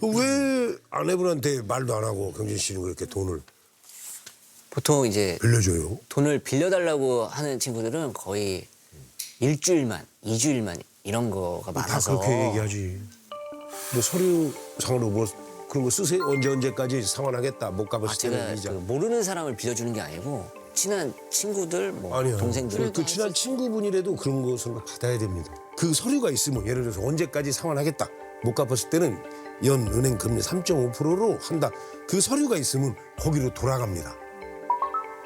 왜 아내분한테 말도 안 하고 경진 씨는 그렇게 돈을 보통 이제 빌려줘요? 돈을 빌려달라고 하는 친구들은 거의 일주일만, 이주일만 이런 거가 다 많아서 그렇게 얘기하지. 뭐 서류 상으로 뭐 그런 거 쓰세요. 언제 언제까지 상환하겠다. 못 아, 갚았을 제가 때는 이자. 그 모르는 사람을 빌려주는 게 아니고 친한 친구들, 뭐 아니요. 동생들 그 친한 친구분이라도 그런 것을 받아야 됩니다. 그 서류가 있으면 예를 들어서 언제까지 상환하겠다. 못 갚았을 때는 연 은행 금리 3.5%로 한다. 그 서류가 있으면 거기로 돌아갑니다.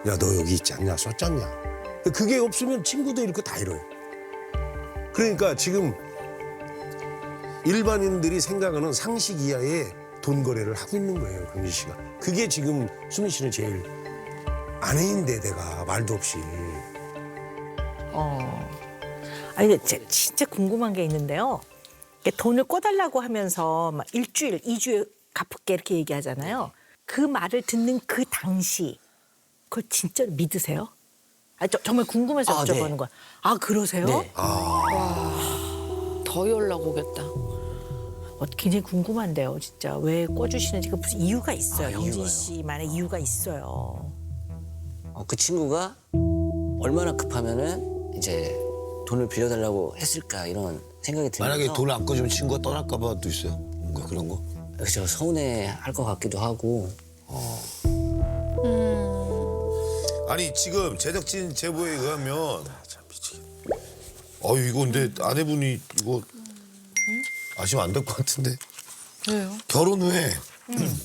야, 너 여기 있지 않냐? 썼잖냐? 그게 없으면 친구도 이렇게 다 이뤄요. 그러니까 지금 일반인들이 생각하는 상식 이하의 돈 거래를 하고 있는 거예요, 경진 씨가. 그게 지금 수민 씨는 제일 아내인데 내가 말도 없이. 어. 아니 근데 제- 진짜 궁금한 게 있는데요. 돈을 꿔달라고 하면서 막 일주일, 이주일 갚을게 이렇게 얘기하잖아요. 그 말을 듣는 그 당시 그걸 진짜 믿으세요? 아, 저, 정말 궁금해서 아, 여쭤보는 네. 거야. 아 그러세요? 네. 더 연락 오겠다. 어, 굉장히 궁금한데요, 진짜 왜 꿔주시는지 그 무슨 이유가 있어요. 아, 이유가요? 씨만의 이유가 있어요. 어, 그 친구가 얼마나 급하면은 이제 돈을 빌려달라고 했을까 이런 생각이 들면서 만약에 돈을 안 꺼주면 친구가 떠날까 봐도 있어요. 뭔가 그런 거. 그죠 서운해 할 것 같기도 하고 아니 지금 제작진 제보에 의하면 참 미치겠네. 어유 이거 근데 아내분이 이거 아시면 안 될 것 같은데 왜요? 결혼 후에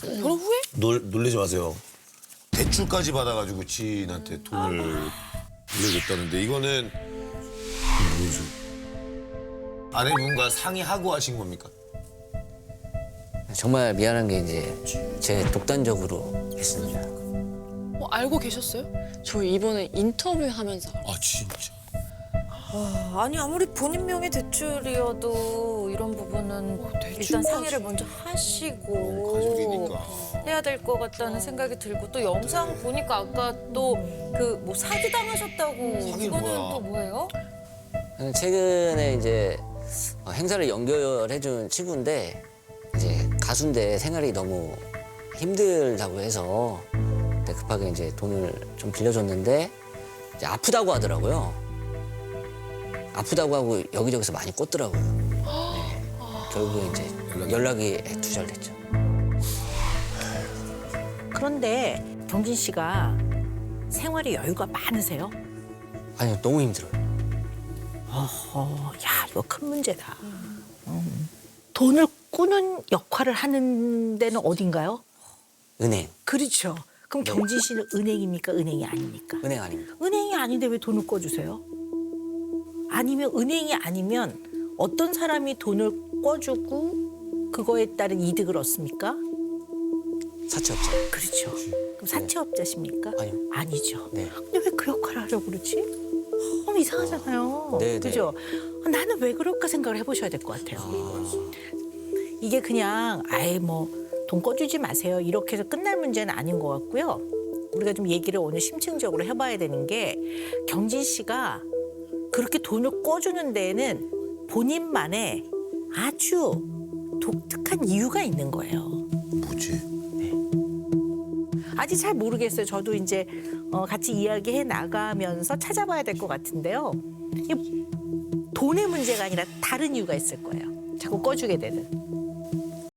결혼 후에? 놀 놀래지 마세요. 대출까지 받아가지고 지인한테 돈을 빌려줬다는데 이거는? 아내분과 상의하고 하신 겁니까? 정말 미안한 게 이제 제 독단적으로 했습니다. 어, 알고 계셨어요? 저 이번에 인터뷰하면서 알았어요. 아 진짜. 아니 아무리 본인 명의 대출이어도 이런 부분은 일단 상의를 먼저 하시고 가족이니까. 해야 될 것 같다는 생각이 들고 또 영상 보니까 아까 또 그 뭐 사기 당하셨다고 이거는 뭐야? 또 뭐예요? 최근에 이제 어, 행사를 연결해준 친구인데 이제 가수인데 생활이 너무 힘들다고 해서 급하게 이제 돈을 좀 빌려줬는데 이제 아프다고 하더라고요. 아프다고 하고 여기저기서 많이 꽂더라고요. 네. 결국에 이제 연락이 두절됐죠. 그런데 경진 씨가 생활에 여유가 많으세요? 아니요, 너무 힘들어요. 어, 야, 이거 큰 문제다. 음. 돈을 꾸는 역할을 하는 데는 어딘가요? 은행, 그렇죠. 그럼 경진 씨는 은행입니까? 은행이 아닙니까? 은행 아닙니다. 은행이 아닌데 왜 돈을 꿔주세요? 아니면 은행이 아니면 어떤 사람이 돈을 꿔주고 그거에 따른 이득을 얻습니까? 사채업자. 그렇죠. 그럼 사채업자십니까? 아니요. 아니죠. 네. 근데 왜 그 역할을 하려고 그러지? 어, 이상하잖아요. 네, 네. 그죠? 나는 왜 그럴까 생각을 해보셔야 될 것 같아요. 이게 그냥 아예 뭐 돈 꺼주지 마세요 이렇게 해서 끝날 문제는 아닌 것 같고요. 우리가 좀 얘기를 오늘 심층적으로 해봐야 되는 게 경진 씨가 그렇게 돈을 꿔주는 데에는 본인만의 아주 독특한 이유가 있는 거예요. 뭐지? 아직 잘 모르겠어요. 저도 이제 어, 같이 이야기해 나가면서 찾아봐야 될 것 같은데요. 돈의 문제가 아니라 다른 이유가 있을 거예요. 자꾸 꺼주게 되는.